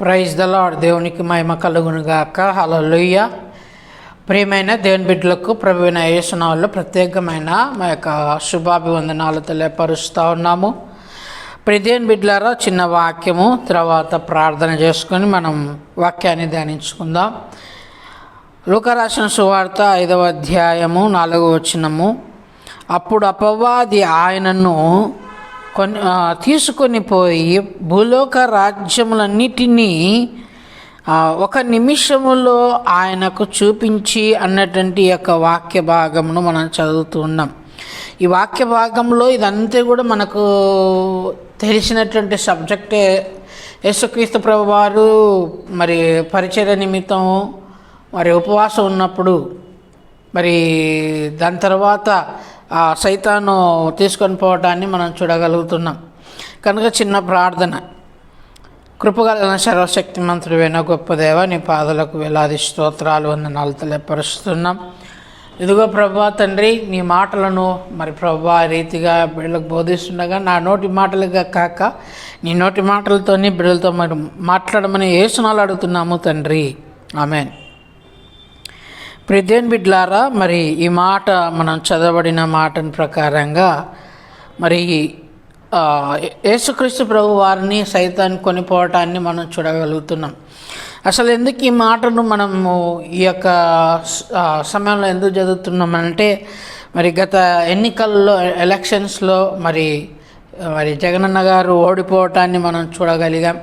Praise the lord దేవునికి మహిమ కలుగునుగాక. Hello హల్లెలూయ ప్రియమైన దేవుని బిడ్డలకు ప్రభువైన యేసునాల్లో ప్రత్యేకమైన మా యొక్క శుభాభివందనాలు తెలియపరుస్తూ ఉన్నాము. ప్రియ దేవుని బిడ్డలారా చిన్న వాక్యము తర్వాత ప్రార్థన చేసుకొని మనం వాక్యాన్ని ధ్యానించుకుందాం. లోకరాసిన సువార్త ఐదవ అధ్యాయము నాలుగవ వచనము. అప్పుడు అపవాది ఆయనను కొన్ని తీసుకొని పోయి భూలోక రాజ్యములన్నిటినీ ఒక నిమిషములో ఆయనకు చూపించి అన్నటువంటి యొక్క వాక్య భాగమును మనం చదువుతూ ఉన్నాం. ఈ వాక్య భాగంలో ఇదంతా కూడా మనకు తెలిసినటువంటి సబ్జెక్టే. యేసుక్రీస్తు ప్రభు వారు మరి పరిచయ నిమిత్తం మరి ఉపవాసం ఉన్నప్పుడు మరి దాని తర్వాత సైతాను తీసుకొని పోవటాన్ని మనం చూడగలుగుతున్నాం. కనుక చిన్న ప్రార్థన. కృపగలన సర్వశక్తి మంత్రుడైన గొప్ప దేవ నీ పాదలకు వేలాది స్తోత్రాలు వందనాలు తెలియపరుస్తున్నాం. ఇదిగో ప్రభా తండ్రి నీ మాటలను మరి ప్రభా రీతిగా బిడ్డలకు బోధిస్తుండగా నా నోటి మాటలుగా కాక నీ నోటి మాటలతోనే బిడ్డలతో మరి మాట్లాడమని ఏసునాలు అడుగుతున్నాము తండ్రి. ఆమెన్. ప్రిదేన్ బిడ్లారా మరి ఈ మాట మనం చదవబడిన మాటని ప్రకారంగా మరి యేసుక్రీస్తు ప్రభు వారిని సైతాన్ని కొనిపోవటాన్ని మనం చూడగలుగుతున్నాం. అసలు ఎందుకు ఈ మాటను మనము ఈ యొక్క సమయంలో ఎందుకు చదువుతున్నామంటే మరి గత ఎన్నికల్లో ఎలక్షన్స్లో మరి మరి జగనన్న గారు ఓడిపోవటాన్ని మనం చూడగలిగాం.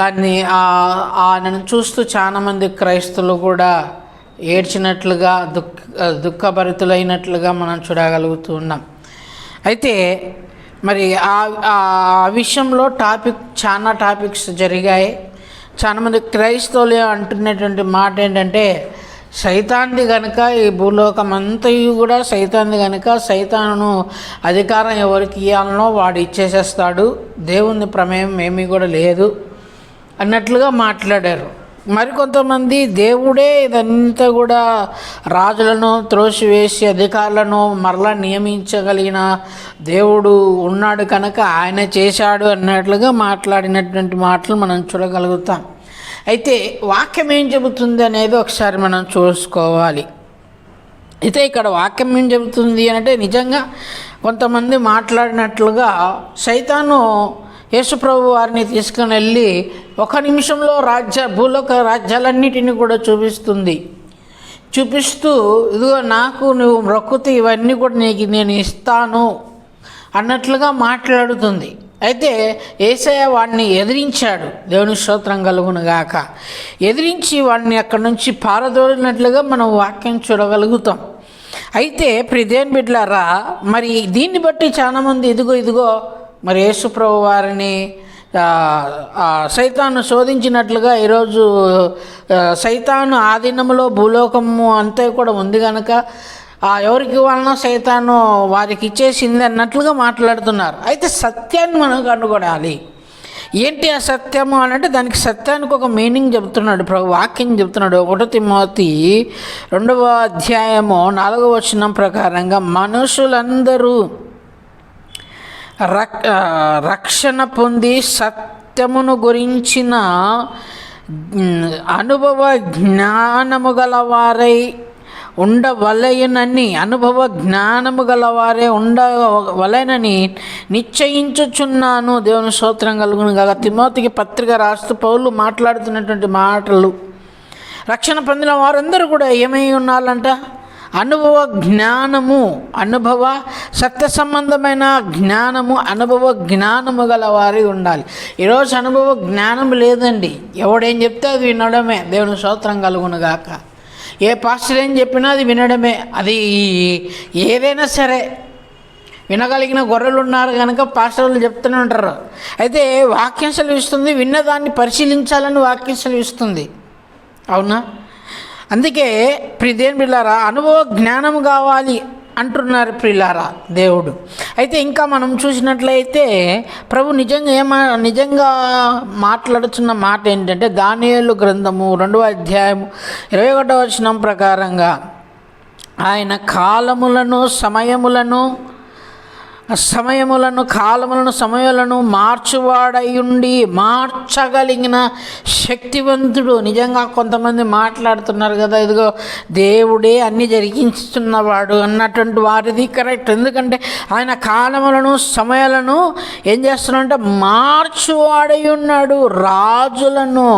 దాన్ని ఆయనను చూస్తూ చాలామంది క్రైస్తవులు కూడా ఏడ్చినట్లుగా దుఃఖ దుఃఖభరితులైనట్లుగా మనం చూడగలుగుతూ ఉన్నాం అయితే మరి ఆ విషయంలో టాపిక్ చాలా టాపిక్స్ జరిగాయి. చాలామంది క్రైస్తవులు అంటున్నటువంటి మాట ఏంటంటే సైతాన్ని కనుక ఈ భూలోకం అంతయు కూడా సైతాన్ని కనుక సైతాను అధికారం ఎవరికి ఇవ్వాలనో వాడు ఇచ్చేసేస్తాడు. దేవుని ప్రమేయం ఏమీ కూడా లేదు. అన్నట్లుగా మాట్లాడారు. మరికొంతమంది దేవుడే ఇదంతా కూడా రాజులను త్రోసివేసి అధికారులను మరలా నియమించగలిగిన దేవుడు ఉన్నాడు కనుక ఆయన చేశాడు అన్నట్లుగా మాట్లాడినటువంటి మాటలు మనం చూడగలుగుతాం. అయితే వాక్యం ఏం చెబుతుంది అనేది ఒకసారి మనం చూసుకోవాలి. అయితే ఇక్కడ వాక్యం ఏం చెబుతుంది అంటే నిజంగా కొంతమంది మాట్లాడినట్లుగా సైతాను యేసుప్రభు వారిని తీసుకుని వెళ్ళి ఒక నిమిషంలో రాజ్య భూలోక రాజ్యాలన్నిటిని కూడా చూపిస్తుంది. చూపిస్తూ ఇదిగో నాకు నువ్వు మొక్కుతూ ఇవన్నీ కూడా నీకు నేను ఇస్తాను అన్నట్లుగా మాట్లాడుతుంది. అయితే ఏసయ వాడిని ఎదిరించాడు. దేవుని స్తోత్రం కలుగును గాక. ఎదిరించి వాడిని అక్కడి నుంచి పారదోలినట్లుగా మనం వాక్యం చూడగలుగుతాం. అయితే ప్రిదేన్ బిడ్లారా మరి దీన్ని బట్టి చాలామంది ఇదిగో ఇదిగో మరి యేసుప్రభు వారిని సైతాను శోధించినట్లుగా ఈరోజు సైతాను ఆధీనంలో భూలోకము అంతా కూడా ఉంది కనుక ఆ ఎవరికి వలన సైతాను వారికి ఇచ్చేసింది అన్నట్లుగా మాట్లాడుతున్నారు. అయితే సత్యాన్ని మనం కనుగొనాలి. ఏంటి ఆ సత్యము అని అంటే దానికి సత్యానికి ఒక మీనింగ్ చెబుతున్నాడు ప్రభు వాక్యం చెబుతున్నాడు ఒకటో తిమోతి రెండవ అధ్యాయము నాలుగవ వచనం ప్రకారంగా మనుషులందరూ రక్షణ పొంది సత్యమును గురించిన అనుభవ జ్ఞానము గలవారై ఉండవలయనని అనుభవ జ్ఞానము గలవారే ఉండవలయనని నిశ్చయించుచున్నాను. దేవుని స్తోత్రం కలుగును గల తిమోతికి పత్రిక రాస్తూ పౌలు మాట్లాడుతున్నటువంటి మాటలు రక్షణ పొందిన వారందరూ కూడా ఏమై ఉన్నారంట? అనుభవ జ్ఞానము అనుభవ సత్య సంబంధమైన జ్ఞానము అనుభవ జ్ఞానము గల వారి ఉండాలి. ఈరోజు అనుభవ జ్ఞానం లేదండి. ఎవడేం చెప్తే అది వినడమే. దేవుని స్తోత్రం కలుగునుగాక ఏ పాస్టర్ ఏం చెప్పినా అది వినడమే. అది ఏదైనా సరే వినగలిగిన గొర్రెలు ఉన్నారు కనుక పాస్టర్లు చెప్తూనే ఉంటారు. అయితే వాక్యం సెలవిస్తుంది విన్నదాన్ని పరిశీలించాలని వాక్యం సెలవిస్తుంది. అవునా? అందుకే ప్రిదేన్ పిల్లారా అనుభవ జ్ఞానం కావాలి. అంటున్నారు ప్రిలారా దేవుడు. అయితే ఇంకా మనం చూసినట్లయితే ప్రభు నిజంగా ఏమా నిజంగా మాట్లాడుతున్న మాట ఏంటంటే దానియలు గ్రంథము రెండవ అధ్యాయము ఇరవై ఒకటో వచనం ప్రకారంగా ఆయన కాలములను సమయములను సమయములను కాలములను సమయాలను మార్చువాడయుండి మార్చగలిగిన శక్తివంతుడు. నిజంగా కొంతమంది మాట్లాడుతున్నారు కదా ఇదిగో దేవుడే అన్ని జరిగించుతున్నవాడు అన్నటువంటి వారిది కరెక్ట్. ఎందుకంటే ఆయన కాలములను సమయాలను ఏం చేస్తున్నాడంటే మార్చువాడై ఉన్నాడు రాజులను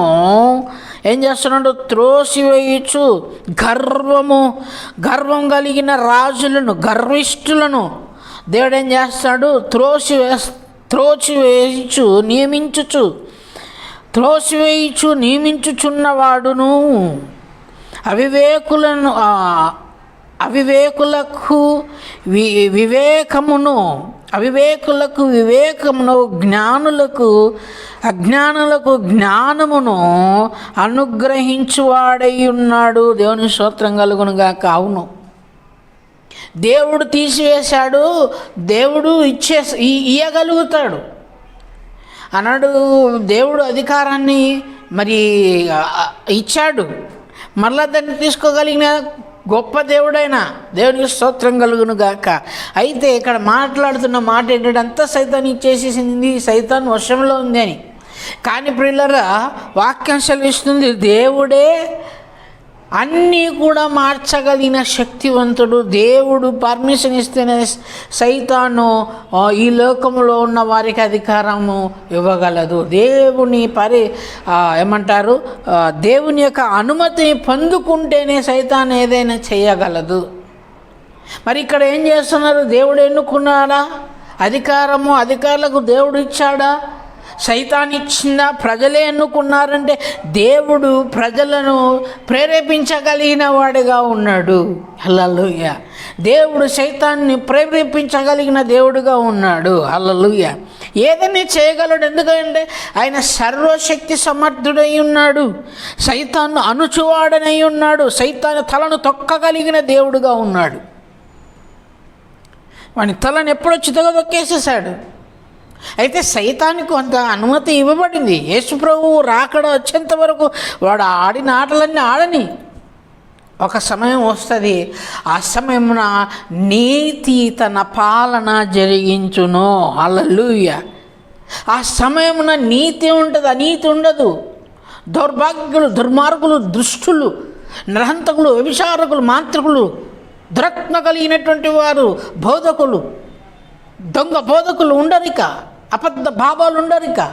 ఏం చేస్తున్నాడు? త్రోసివేయచ్చు గర్వము గర్వం కలిగిన రాజులను గర్విష్ఠులను దేవుడు ఏం చేస్తాడు? త్రోసి వే త్రోచివేయచ్చు నియమించుచు. త్రోసివేయచ్చు నియమించుచున్నవాడును. అవివేకులను అవివేకులకు వి వివేకమును అవివేకులకు వివేకమును జ్ఞానులకు అజ్ఞానులకు జ్ఞానమును అనుగ్రహించువాడై ఉన్నాడు. దేవుని స్తోత్రం కలుగునుగా కావును దేవుడు తీసివేశాడు దేవుడు ఇచ్చే ఇయ్యగలుగుతాడు. అన్నాడు దేవుడు అధికారాన్ని మరి ఇచ్చాడు. మరలా దాన్ని తీసుకోగలిగిన గొప్ప దేవుడైన దేవునికి స్తోత్రం కలుగును గాక. అయితే ఇక్కడ మాట్లాడుతున్న మాట ఏంటంటే అంతా సైతాన్ని ఇచ్చేసేసింది సైతాన్ వర్షంలో ఉంది అని. కానీ ప్రిల్లరా వాక్యం సెలవిస్తుంది దేవుడే అన్నీ కూడా మార్చగలిగిన శక్తివంతుడు దేవుడు. పర్మిషన్ ఇస్తేనే సైతాను ఈ లోకంలో ఉన్న వారికి అధికారము ఇవ్వగలదు. దేవుని పరి ఏమంటారు? దేవుని యొక్క అనుమతిని పొందుకుంటేనే సైతాన్ ఏదైనా చేయగలదు. మరి ఇక్కడ ఏం చేస్తున్నారు? దేవుడు ఎన్నుకున్నాడా? అధికారము అధికారులకు దేవుడు ఇచ్చాడా? సైతాన్ ఇచ్చిందా ప్రజలే ఎన్నుకున్నారంటే దేవుడు ప్రజలను ప్రేరేపించగలిగిన వాడుగా ఉన్నాడు. హల్లలుయ. దేవుడు సైతాన్ని ప్రేరేపించగలిగిన దేవుడుగా ఉన్నాడు. హల్లలుయ. ఏదైనా చేయగలడు ఎందుకంటే ఆయన సర్వశక్తి సమర్థుడై ఉన్నాడు. సైతాన్ను అణుచువాడనై ఉన్నాడు. సైతాన్ని తలను తొక్కగలిగిన దేవుడుగా ఉన్నాడు. వాని తలను ఎప్పుడొచ్చి తొక్కేసేసాడు అయితే సైతానికి కొంత అనుమతి ఇవ్వబడింది. యేసుప్రభు రాకడ వచ్చేంత వరకు వాడు ఆడిన ఆటలన్నీ ఆడని. ఒక సమయం వస్తుంది. ఆ సమయమున నీతి తన పాలన జరిగించును. అల్లలుయ ఆ సమయమున నీతి ఉంటుంది అనీతి ఉండదు. దౌర్భాగ్యులు దుర్మార్గులు దుష్టులు నరహంతకులు వ్యభిచారకులు మాంత్రికులు దురత్న కలిగినటువంటి వారు బోధకులు దొంగ బోధకులు ఉండరిక. అబద్ధ భావాలు ఉండరు ఇక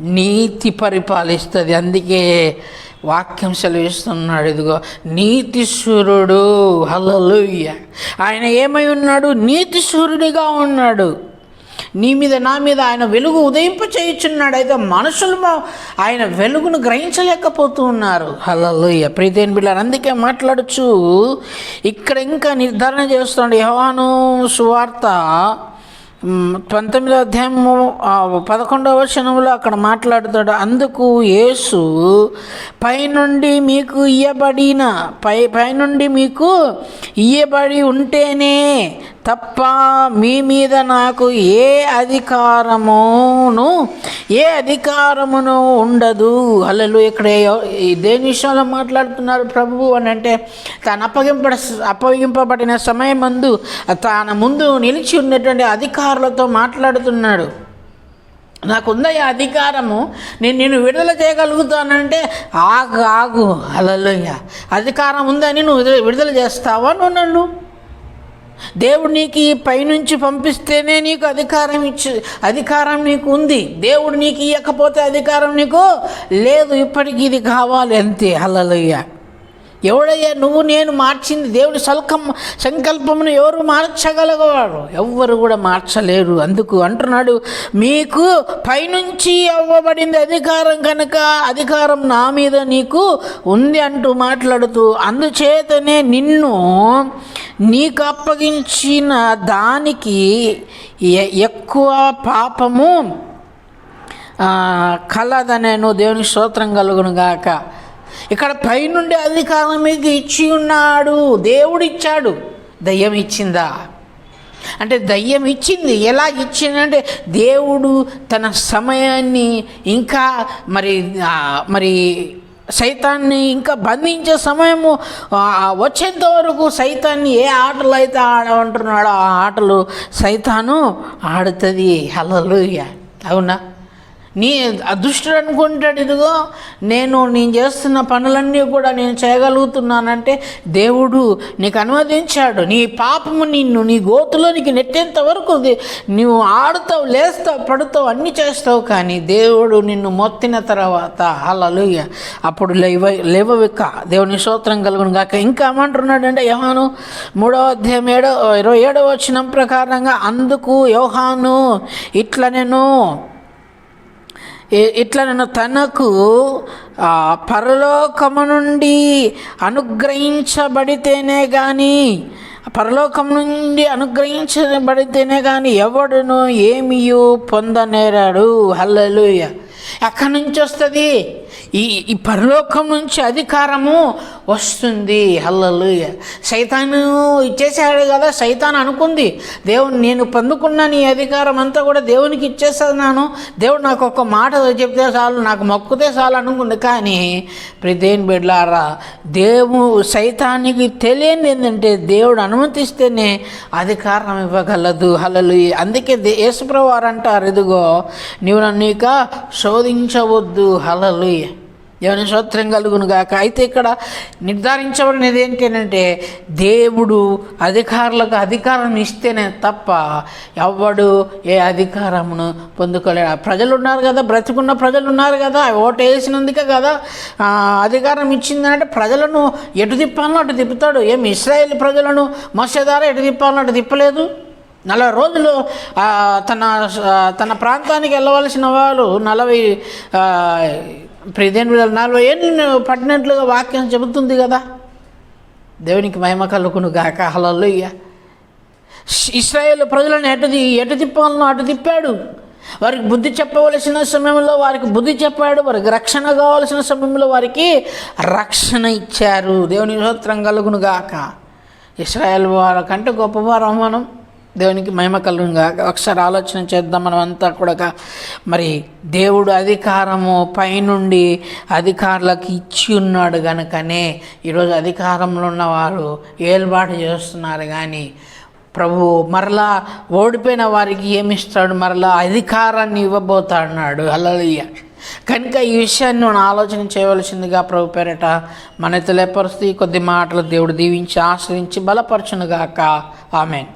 నీతి పరిపాలిస్తుంది. అందుకే వాక్యం సెలవిస్తున్నాడు ఇదిగో నీతిశ్వరుడు హలలుయ్య ఆయన ఏమై ఉన్నాడు? నీతిశ్వరుడిగా ఉన్నాడు. నీ మీద నా మీద ఆయన వెలుగు ఉదయింప చేయుచున్నాడు. అయితే మనుషులు మా- ఆయన వెలుగును గ్రహించలేకపోతూ ఉన్నారు. హలలుయ్య ప్రీతేన్ బిళ్ళారు అందుకే మాట్లాడచ్చు ఇక్కడ ఇంకా నిర్ధారణ చేస్తున్నాడు. యోహాను సువార్త పంతొమ్మిదో అధ్యాయము పదకొండవ వచనంలో అక్కడ మాట్లాడుతాడు. అందుకు యేసు పైనుండి మీకు ఇయ్యబడిన పై పైనుండి మీకు ఇయ్యబడి ఉంటేనే తప్ప మీ మీద నాకు ఏ అధికారమును ఏ అధికారమును ఉండదు. అల్లలు ఇక్కడ దేని విషయంలో మాట్లాడుతున్నారు ప్రభువు అని అంటే తాను అప్పగింప అప్పగింపబడిన సమయమందు తన ముందు నిలిచి ఉన్నటువంటి అధికారులతో మాట్లాడుతున్నాడు. నాకుందా ఈ అధికారము నేను నేను విడుదల చేయగలుగుతానంటే ఆగు ఆగు అలలోయ అధికారం ఉందని నువ్వు విడుదల చేస్తావా నువ్వు నన్ను? దేవుడు నీకు ఈ పైనుంచి పంపిస్తేనే నీకు అధికారం ఇచ్చి అధికారం నీకు ఉంది. దేవుడు నీకు ఇవ్వకపోతే అధికారం నీకు లేదు. ఇప్పటికి ఇది కావాలి అంతే. హల్లలుయ్య ఎవడయ్యా నువ్వు నేను మార్చింది దేవుడి సల్కం సంకల్పమును ఎవరు మార్చగలగవారు? ఎవ్వరు కూడా మార్చలేరు. అందుకు అంటున్నాడు మీకు పైనుంచి ఇవ్వబడింది అధికారం కనుక అధికారం నా మీద నీకు ఉంది అంటూ మాట్లాడుతూ అందుచేతనే నిన్ను నీకు అప్పగించిన దానికి ఎక్కువ పాపము ఆ, కలదనేను దేవుని స్తోత్రం కలుగును గాక ఇక్కడ పైనుండి అధికారం మీకు ఇచ్చి ఉన్నాడు. దేవుడు ఇచ్చాడు దయ్యం ఇచ్చిందా? అంటే దయ్యం ఇచ్చింది. ఎలా ఇచ్చిందంటే దేవుడు తన సమయాన్ని ఇంకా మరి మరి సైతాన్ని ఇంకా బంధించే సమయము వచ్చేంత వరకు సైతాన్ని ఏ ఆటలు అయితే ఆడమంటున్నాడో ఆ ఆటలు సైతాను ఆడుతుంది. హల్లెలూయా. అవునా? నీ అదృష్టం అనుకుంటాడు ఇదిగో నేను నేను చేస్తున్న పనులన్నీ కూడా నేను చేయగలుగుతున్నానంటే దేవుడు నీకు అనుమతించాడు నీ పాపము నిన్ను నీ గోతులోనికి నెట్టేంత వరకు నువ్వు ఆడుతావు లేస్తావు పడుతావు అన్నీ చేస్తావు కానీ దేవుడు నిన్ను మొత్తిన తర్వాత హల్లెలూయా. అప్పుడు లేవ లేవవిక్క దేవుని స్తోత్రం కలుగును కాక ఇంకా ఏమంటున్నాడంటే యోహాను మూడవ అధ్యాయం ఏడో ఇరవై ఏడవ వచ్చిన ప్రకారంగా అందుకు యోహాను ఇట్లా నేను ఇ- ఇట్లా తనకు పరలోకము నుండి అనుగ్రహించబడితేనే కానీ పరలోకం నుండి అనుగ్రహించబడితేనే కానీ ఎవడును ఏమియు పొందనేరాడు. హల్లలుయ. ఎక్కడి నుంచి వస్తుంది? ఈ ఈ పరలోకం నుంచి అధికారము వస్తుంది. హల్లలు సైతాను ఇచ్చేసాడు కదా సైతాన్ అనుకుంది దేవుడు నేను పొందుకున్న నీ అధికారం అంతా కూడా దేవునికి ఇచ్చేస్తున్నాను. దేవుడు నాకు ఒక మాట చెప్తే చాలు నాకు మొక్కుతే చాలు అనుకుంది. కానీ ప్రదేన్ బిడ్లారా దేవు సైతానికి తెలియని ఏంటంటే దేవుడు అనుమతిస్తేనే అధికారం ఇవ్వగలదు. హలలు అందుకే దే- యేసుప్రభు అంటారు ఇదిగో నీవు నన్ను ఇక శోధించవద్దు. హలలు ఎవరి స్తోత్రం కలుగును గాక. అయితే ఇక్కడ నిర్ధారించబడినది ఏంటంటే దేవుడు అధికారులకు అధికారం ఇస్తేనే తప్ప ఎవ్వడు ఏ అధికారమును పొందుకోలేడు. ఆ ప్రజలు ఉన్నారు కదా బ్రతికున్న ప్రజలు ఉన్నారు కదా ఓటు వేసినందుకే కదా అధికారం ఇచ్చిందంటే ప్రజలను ఎటు తిప్పాలో అటు తిప్పుతాడు. ఏమి ఇస్రాయేల్ ప్రజలను మత్స్యధార ఎటు తిప్పాలో అటు తిప్పలేదు? నలభై రోజులు తన తన ప్రాంతానికి వెళ్ళవలసిన వాళ్ళు నలభై ఆ, ప్రిదేన్ నలభై ఏళ్ళు పట్టినట్లుగా వాక్యం చెబుతుంది కదా? దేవునికి మహిమ కలుగును గాక. హలల్లో ఇస్రాయేల్ ప్రజలను ఎటది ఎటు తిప్పాలను అటు తిప్పాడు. వారికి బుద్ధి చెప్పవలసిన సమయంలో వారికి బుద్ధి చెప్పాడు. వారికి రక్షణ కావలసిన సమయంలో వారికి రక్షణ ఇచ్చారు. దేవుని స్తోత్రం కలుగును గాక. ఇస్రాయేల్ వారి కంటే గొప్పవారం మనం దేవునికి మహిమ కలుగును ఒకసారి ఆలోచన చేద్దాం మనమంతా కూడా మరి దేవుడు అధికారము పైనుండి అధికారులకు ఇచ్చి ఉన్నాడు కనుకనే ఈరోజు అధికారంలో ఉన్నవారు ఏలుబాటు చేస్తున్నారు కానీ ప్రభు మరలా ఓడిపోయిన వారికి ఏమిస్తాడు? మరలా అధికారాన్ని ఇవ్వబోతాడు అల్లయ్య కనుక ఈ విషయాన్ని మనం ఆలోచన చేయవలసిందిగా ప్రభు పేరట మన తెలియపరుస్తూ కొద్ది మాటలు దేవుడు దీవించి ఆశ్రయించి బలపరచునుగాక. ఆమెన్.